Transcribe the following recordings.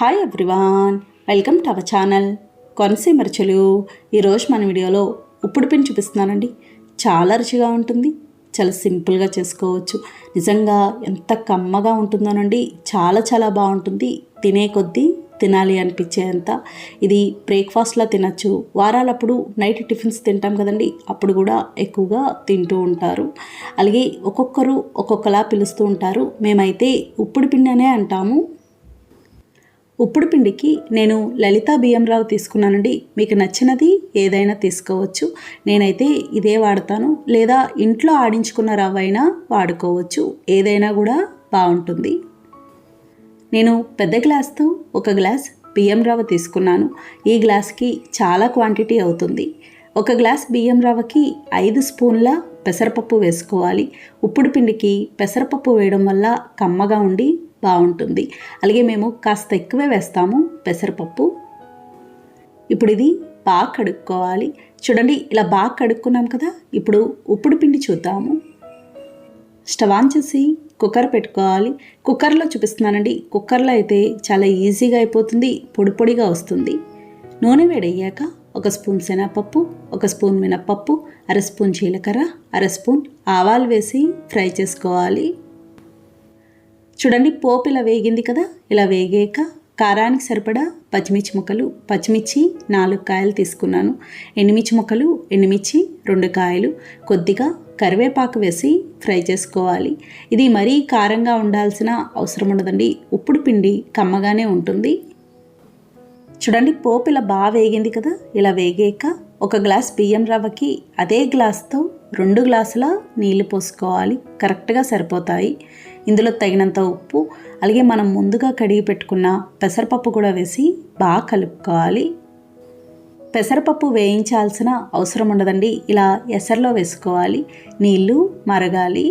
Hi everyone welcome to our channel Konaseema రుచులు ఈరోజు మన వీడియోలో ఉప్పుడు పిన్ చూపిస్తున్నానండి. చాలా రుచిగా ఉంటుంది. చాలా సింపుల్గా చేసుకోవచ్చు. నిజంగా ఎంత కమ్మగా ఉంటుందోనండి. చాలా చాలా బాగుంటుంది. తినే కొద్దీ తినాలి అనిపించేంత. ఇది బ్రేక్ఫాస్ట్లా తినచ్చు. వారాలప్పుడు నైట్ టిఫిన్స్ తింటాం కదండి. అప్పుడు కూడా ఎక్కువగా తింటూ ఉంటారు. అలాగే ఒక్కొక్కరు ఒక్కొక్కలా పిలుస్తూ ఉంటారు. మేమైతే ఉప్పుడు పిండి అనే అంటాము. ఉప్పుడు పిండికి నేను లలితా బియ్యంరావు తీసుకున్నానండి. మీకు నచ్చినది ఏదైనా తీసుకోవచ్చు. నేనైతే ఇదే వాడతాను. లేదా ఇంట్లో ఆడించుకున్న రవ్వ అయినా వాడుకోవచ్చు. ఏదైనా కూడా బాగుంటుంది. నేను పెద్ద గ్లాస్తో ఒక గ్లాస్ బియ్యం రవ్వ తీసుకున్నాను. ఈ గ్లాస్కి చాలా క్వాంటిటీ అవుతుంది. ఒక గ్లాస్ బియ్యం రవ్వకి ఐదు స్పూన్ల పెసరపప్పు వేసుకోవాలి. ఉప్పుడు పిండికి పెసరపప్పు వేయడం వల్ల కమ్మగా ఉండి బాగుంటుంది. అలాగే మేము కాస్త ఎక్కువే వేస్తాము పెసరపప్పు. ఇప్పుడు ఇది బాగా కడుక్కోవాలి. చూడండి ఇలా బాగా కడుక్కున్నాం కదా ఇప్పుడు ఉప్పుడు పిండి చూద్దాము. స్టవ్ ఆన్ చేసి కుక్కర్ పెట్టుకోవాలి. కుక్కర్లో చూపిస్తున్నానండి కుక్కర్లో అయితే చాలా ఈజీగా అయిపోతుంది పొడి పొడిగా వస్తుంది. నూనె వేడయ్యాక ఒక స్పూన్ శనగపప్పు ఒక స్పూన్ మినప్పప్పు అర స్పూన్ జీలకర్ర అర స్పూన్ ఆవాలు వేసి ఫ్రై చేసుకోవాలి. చూడండి పోపు ఇలా వేగింది కదా? ఇలా వేగాక కారానికి సరిపడా పచ్చిమిర్చి ముక్కలు పచ్చిమిర్చి నాలుగు కాయలు తీసుకున్నాను. ఎండుమిర్చి ముక్కలు ఎండుమిర్చి రెండు కాయలు కొద్దిగా కరివేపాకు వేసి ఫ్రై చేసుకోవాలి. ఇది మరీ కారంగా ఉండాల్సిన అవసరం ఉండదండి. ఉప్పుడు పిండి కమ్మగానే ఉంటుంది. చూడండి పోపు ఇలా బాగా వేగింది కదా? ఇలా వేగాక ఒక గ్లాస్ బియ్యం రవ్వకి అదే గ్లాస్తో రెండు గ్లాసుల నీళ్ళు పోసుకోవాలి. కరెక్ట్గా సరిపోతాయి. ఇందులో తగినంత ఉప్పు అలాగే మనం ముందుగా కడిగి పెట్టుకున్న పెసరపప్పు కూడా వేసి బాగా కలుపుకోవాలి. పెసరపప్పు వేయించాల్సిన అవసరం ఉండదండి. ఇలా ఎసర్లో వేసుకోవాలి. నీళ్ళు మరగాలి.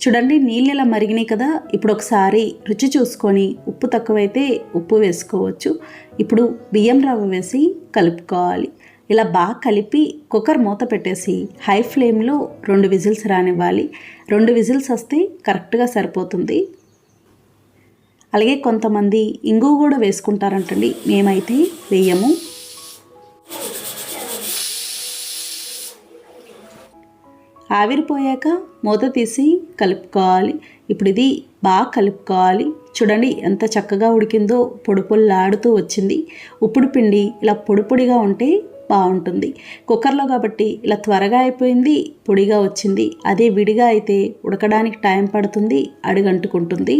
చూడండి నీళ్ళు ఇలా మరిగినాయి కదా. ఇప్పుడు ఒకసారి రుచి చూసుకొని ఉప్పు తక్కువైతే ఉప్పు వేసుకోవచ్చు. ఇప్పుడు బియ్యం రవ్వ వేసి కలుపుకోవాలి. ఇలా బాగా కలిపి కుక్కర్ మూత పెట్టేసి హై ఫ్లేమ్లో రెండు విజిల్స్ రానివ్వాలి. రెండు విజిల్స్ వస్తే కరెక్ట్గా సరిపోతుంది. అలాగే కొంతమంది ఇంగు కూడా వేసుకుంటారంటండి. మేమైతే వేయము. ఆవిరిపోయాక మూత తీసి కలుపుకోవాలి. ఇప్పుడు ఇది బాగా కలుపుకోవాలి. చూడండి ఎంత చక్కగా ఉడికిందో పొడి పొల్లాడుతూ వచ్చింది. ఉప్పుడు పిండి ఇలా పొడి పొడిగా ఉంటే బాగుంటుంది. కుక్కర్లో కాబట్టి ఇలా త్వరగా అయిపోయింది పొడిగా వచ్చింది. అదే విడిగా అయితే ఉడకడానికి టైం పడుతుంది అడుగంటుకుంటుంది.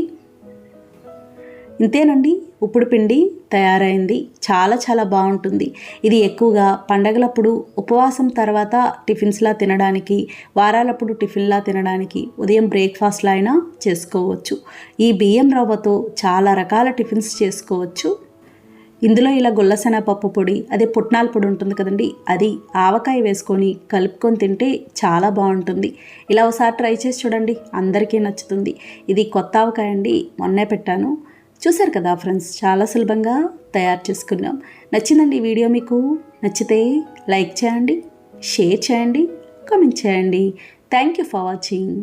ఇంతేనండి ఉప్పుడు పిండి తయారైంది. చాలా చాలా బాగుంటుంది. ఇది ఎక్కువగా పండగలప్పుడు ఉపవాసం తర్వాత టిఫిన్స్లా తినడానికి వారాలప్పుడు టిఫిన్లా తినడానికి ఉదయం బ్రేక్ఫాస్ట్లా అయినా చేసుకోవచ్చు. ఈ బియ్యం రవ్వతో చాలా రకాల టిఫిన్స్ చేసుకోవచ్చు. ఇందులో ఇలా పప్పు పొడి అదే పుట్నాల పొడి ఉంటుంది కదండి అది ఆవకాయ వేసుకొని కలుపుకొని తింటే చాలా బాగుంటుంది. ఇలా ఒకసారి ట్రై చేసి చూడండి అందరికీ నచ్చుతుంది. ఇది కొత్త ఆవకాయ అండి మొన్నే పెట్టాను. చూసారు కదా ఫ్రెండ్స్ చాలా సులభంగా తయారు చేసుకున్నాం. నచ్చిందండి ఈ వీడియో మీకు? నచ్చితే లైక్ చేయండి షేర్ చేయండి కామెంట్ చేయండి. Thank you for watching